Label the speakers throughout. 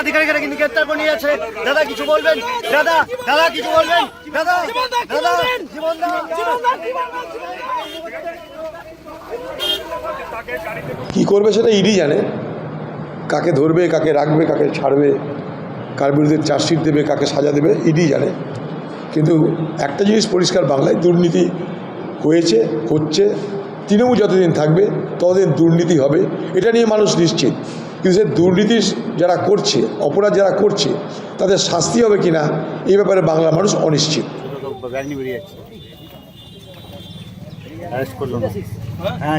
Speaker 1: আধিকারিকেরা কিন্তু গ্রেপ্তার করে নিয়ে যাচ্ছে। দাদা, কিছু বলবেন? দাদা দাদা, কিছু বলবেন? দাদা দাদা
Speaker 2: কি করবে সেটা ইডি জানে। কাকে ধরবে, কাকে রাখবে, কাকে ছাড়বে। কার বিরুদ্ধে চার্জশিট দেবে, কাকে সাজা দেবে ইডি জানে। কিন্তু একটা জিনিস পরিষ্কার বাংলায়, দুর্নীতি হয়েছে, হচ্ছে, তৃণমূল যতদিন থাকবে, ততদিন দুর্নীতি হবে। এটা নিয়ে মানুষ নিশ্চিত। কিন্তু সে দুর্নীতি যারা করছে, অপরাধ যারা করছে, তাদের শাস্তি হবে কিনা, এই ব্যাপারে বাংলা মানুষ অনিশ্চিত।
Speaker 1: হ্যাঁ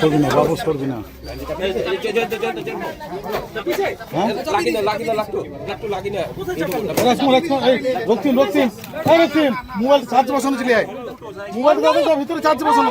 Speaker 1: করবি না বাবুস করবি না
Speaker 3: মোবাইল চার্জ বসানো ছিল মোবাইল ভিতরে চার্জ বসানো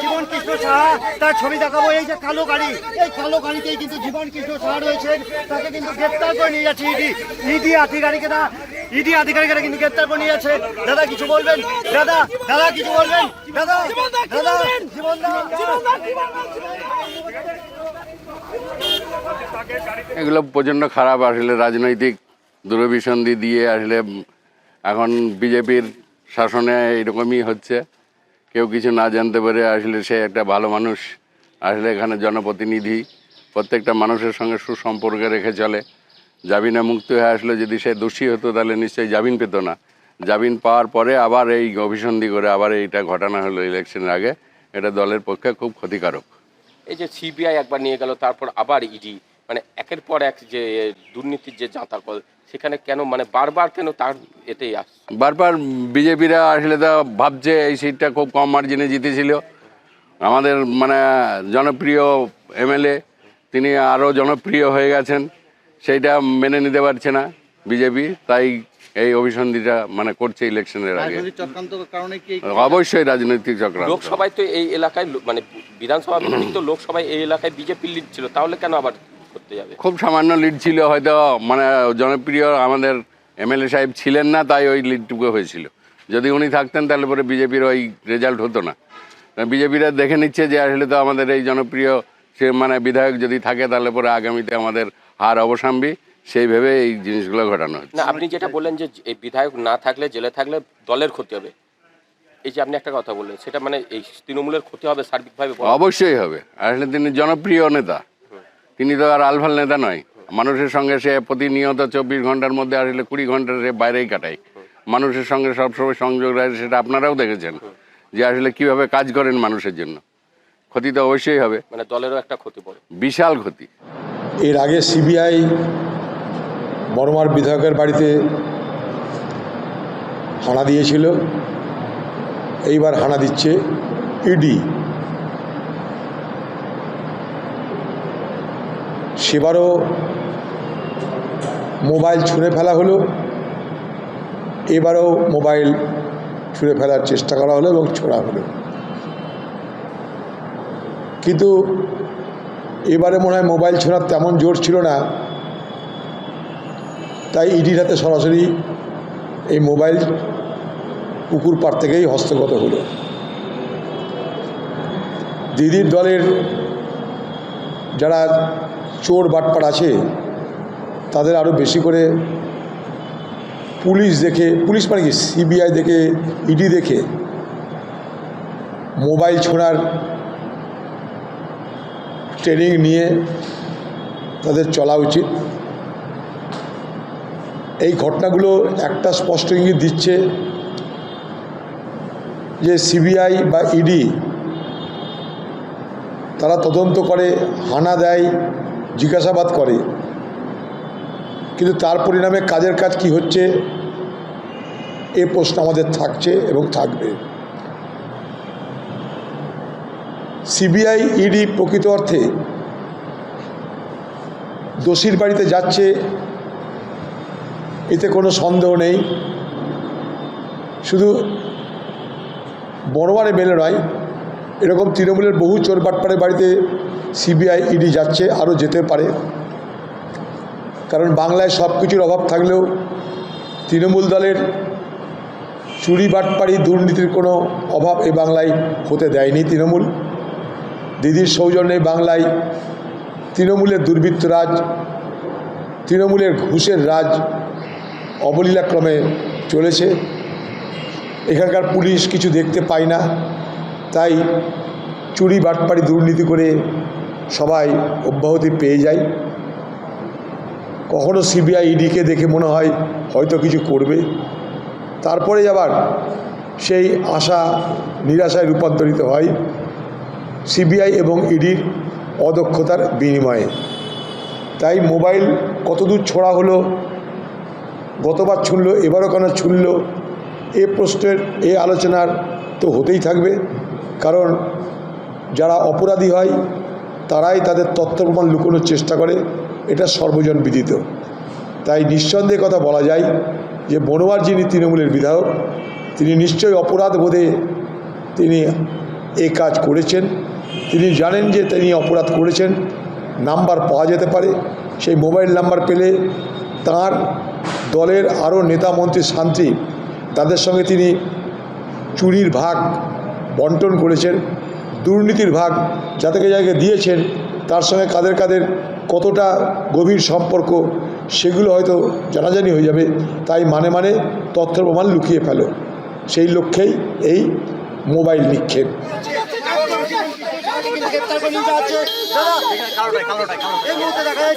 Speaker 1: জীবন কৃষ্ণ সাহা তার ছবি দেখাবো। এই যে কালো গাড়ি এই কালো গাড়িতেই কিন্তু জীবন কৃষ্ণ সাহা রয়েছেন। তাকে কিন্তু গ্রেপ্তার করে নিয়ে যাচ্ছে ইডি। ইডি আধিকারিকেরা ইডি আধিকারিকেরা কিন্তু গ্রেপ্তার করে নিয়ে যাচ্ছে। দাদা কিছু বলবেন? দাদা দাদা কিছু বলবেন? দাদা দাদা জীবন
Speaker 4: এগুলো প্রচণ্ড খারাপ আসলে রাজনৈতিক দূরভিসন্ধি দিয়ে আসলে এখন বিজেপির শাসনে এরকমই হচ্ছে। কেউ কিছু না জানতে পারে আসলে সে একটা ভালো মানুষ, আসলে এখানে জনপ্রতিনিধি, প্রত্যেকটা মানুষের সঙ্গে সুসম্পর্কে রেখে চলে। জামিনে মুক্ত হয়ে আসলে যদি সে দোষী হতো, তাহলে নিশ্চয়ই জামিন পেত না। জামিন পাওয়ার পরে আবার এই অভিসন্ধি করে আবার এইটা ঘটনা হলো ইলেকশনের আগে। এটা দলের পক্ষে খুব ক্ষতিকারক।
Speaker 5: এই যে সিবিআই একবার নিয়ে গেল, তারপর আবার ইডি মানে একের পর এক যে দুর্নীতির যে জাঁতাকল সেখানে কেন মানে বারবার কেন তার এতেই আস?
Speaker 4: বারবার বিজেপিরা আসলে তো ভাবছে এই সিটটা খুব কম মার্জিনে জিতেছিল। আমাদের মানে জনপ্রিয় এমএলএ তিনি আরও জনপ্রিয় হয়ে গেছেন। সেইটা মেনে নিতে পারছে না বিজেপি তাই এই অভিসন্ধিটা মানে করছে ইলেকশনের আগে। অবশ্যই রাজনৈতিক চক্রান্ত।
Speaker 5: লোকসভায় তো এই এলাকায় মানে বিধানসভা তো লোকসভায় এই এলাকায় বিজেপি লিড ছিল তাহলে কেন আবার করতে যাবে।
Speaker 4: খুব সামান্য লিড ছিল হয়তো মানে জনপ্রিয় আমাদের এমএলএ সাহেব ছিলেন না তাই ওই লিডটুকু হয়েছিল। যদি উনি থাকতেন তাহলে পরে বিজেপির ওই রেজাল্ট হতো না। বিজেপিরা দেখে নিচ্ছে যে আসলে তো আমাদের এই জনপ্রিয় সে মানে বিধায়ক যদি থাকে তাহলে পরে আগামীতে আমাদের হার অবসাম্বী। সেই ভেবে এই জিনিসগুলো ঘটানো হচ্ছে।
Speaker 5: না আপনি যেটা বললেন যে এই বিধায়ক না থাকলে জেলে থাকলে দলের ক্ষতি হবে এই যে আপনি একটা কথা বললেন সেটা মানে এই তৃণমূলের ক্ষতি হবে সার্বিকভাবে
Speaker 4: অবশ্যই হবে। আসলে তিনি জনপ্রিয় নেতা। তিনি তো আর আলফাল নেতা নয়। মানুষের সঙ্গে সে প্রতিনিয়ত চব্বিশ ঘণ্টার মধ্যে আসলে কুড়ি ঘণ্টা সে বাইরেই কাটায়। মানুষের সঙ্গে সবসময় সংযোগ রাখে সেটা আপনারাও দেখেছেন যে আসলে কীভাবে কাজ করেন মানুষের জন্য। ক্ষতি তো অবশ্যই হবে।
Speaker 5: মানে দলেরও একটা ক্ষতি পড়ে।
Speaker 4: বিশাল ক্ষতি।
Speaker 2: এর আগে সিবিআই বর্মার বিধায়কের বাড়িতে হানা দিয়েছিল এইবার হানা দিচ্ছে ইডি। সেবারও মোবাইল ছুঁড়ে ফেলা হলো। এবারও মোবাইল ছুঁড়ে ফেলার চেষ্টা করা হলো এবং ছোড়া হলো। কিন্তু এবারে মনে হয় মোবাইল ছোড়ার তেমন জোর ছিল না। তাই ইডির হাতে সরাসরি এই মোবাইল পুকুর পাড় থেকেই হস্তগত হলো। দিদির দলের যারা চোর বাটপার আছে, তাদের আরও বেশি করে পুলিশ দেখে, পুলিশ মানে কি? সিবিআই দেখে ইডি দেখে মোবাইল ছোঁড়ার ট্রেনিং নিয়ে তাদের চলা উচিত। এই ঘটনাগুলো একটা স্পষ্ট ইঙ্গিত দিচ্ছে যে সিবিআই বা ইডি তারা তদন্ত করে, হানা দেয় জিজ্ঞাসাবাদ করে। কিন্তু তার পরিণামে কাজের কাজ কি হচ্ছে? এ প্রশ্ন আমাদের থাকছে এবং থাকবে। সিবিআই ইডি প্রকৃত অর্থে দোষীর বাড়িতে যাচ্ছে, এতে কোনো সন্দেহ নেই। শুধু বড়বারে মেলে নয়, এরকম তৃণমূলের বহু চোর বাটপাড়ের বাড়িতে সিবিআই ইডি যাচ্ছে, আরও যেতে পারে। কারণ বাংলায় সব কিছুর অভাব থাকলেও তৃণমূল দলের চুরি, বাটপাড়ি, দুর্নীতির কোনো অভাব এ বাংলায় হতে দেয়নি তৃণমূল। দিদির সৌজন্যে বাংলায় তৃণমূলের দুর্বৃত্ত রাজ, তৃণমূলের ঘুষের রাজ অবলীলাক্রমে চলেছে। এখানকার পুলিশ কিছু দেখতে পায় না, তাই চুরি, বাটপাড়ি, দুর্নীতি করে সবাই অব্যাহতি পেয়ে যায়। কখনো সিবিআই ইডিকে দেখে মনে হয় হয়তো কিছু করবে। তারপরে আবার সেই আশা, নিরাশায় রূপান্তরিত হয় সিবিআই এবং ইডির অদক্ষতার বিনিময়ে। তাই মোবাইল কতদূর ছোড়া হলো, গতবার ছুনল এবারও কেন ছুনল এ প্রশ্নের, এ আলোচনার তো হতেই থাকবে। কারণ যারা অপরাধী হয় তারাই তাদের তথ্য প্রমাণ লুকোনোর চেষ্টা করে, এটা সর্বজন বিদিত তাই নিঃসন্দেহে কথা বলা যায় যে বনোয়ার যিনি তৃণমূলের বিধায়ক, তিনি নিশ্চয়ই অপরাধ বোধে তিনি এ কাজ করেছেন। তিনি জানেন যে তিনি অপরাধ করেছেন, নাম্বার পাওয়া যেতে পারে। সেই মোবাইল নাম্বার পেলে তার দলের আরও নেতা মন্ত্রী শান্তি, তাদের সঙ্গে তিনি চুরির ভাগ বন্টন করেছেন। দুর্নীতির ভাগ যাদেরকে জায়গায় দিয়েছেন, তার সঙ্গে কাদের কাদের কতটা গভীর সম্পর্ক, সেগুলো হয়তো জানাজানি হয়ে যাবে। তাই মানে মানে তথ্য প্রমাণ লুকিয়ে ফেলো। সেই লক্ষ্যেই এই মোবাইল নিক্ষেপ।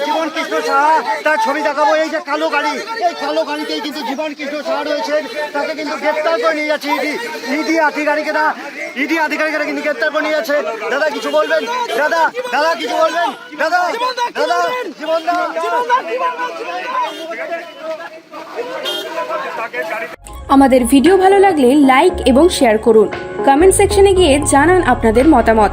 Speaker 1: জীবন কৃষ্ণ সাহা, তার ছবি দেখাবো। এই যে কালো গাড়ি, এই কালো গাড়িতেই কিন্তু জীবন কৃষ্ণ সাহা রয়েছেন। তাকে কিন্তু গ্রেপ্তার করে নিয়ে যাচ্ছে ইডি। ইডি আধিকারিকেরা ইডি আধিকারিকেরা কিন্তু গ্রেপ্তার করে নিয়ে যাচ্ছে। দাদা, কিছু বলবেন? দাদা দাদা, কিছু বলবেন? দাদা দাদা, জীবন
Speaker 6: আমাদের ভিডিও ভালো লাগলে লাইক এবং শেয়ার করুন। কমেন্ট সেকশনে গিয়ে জানান আপনাদের মতামত।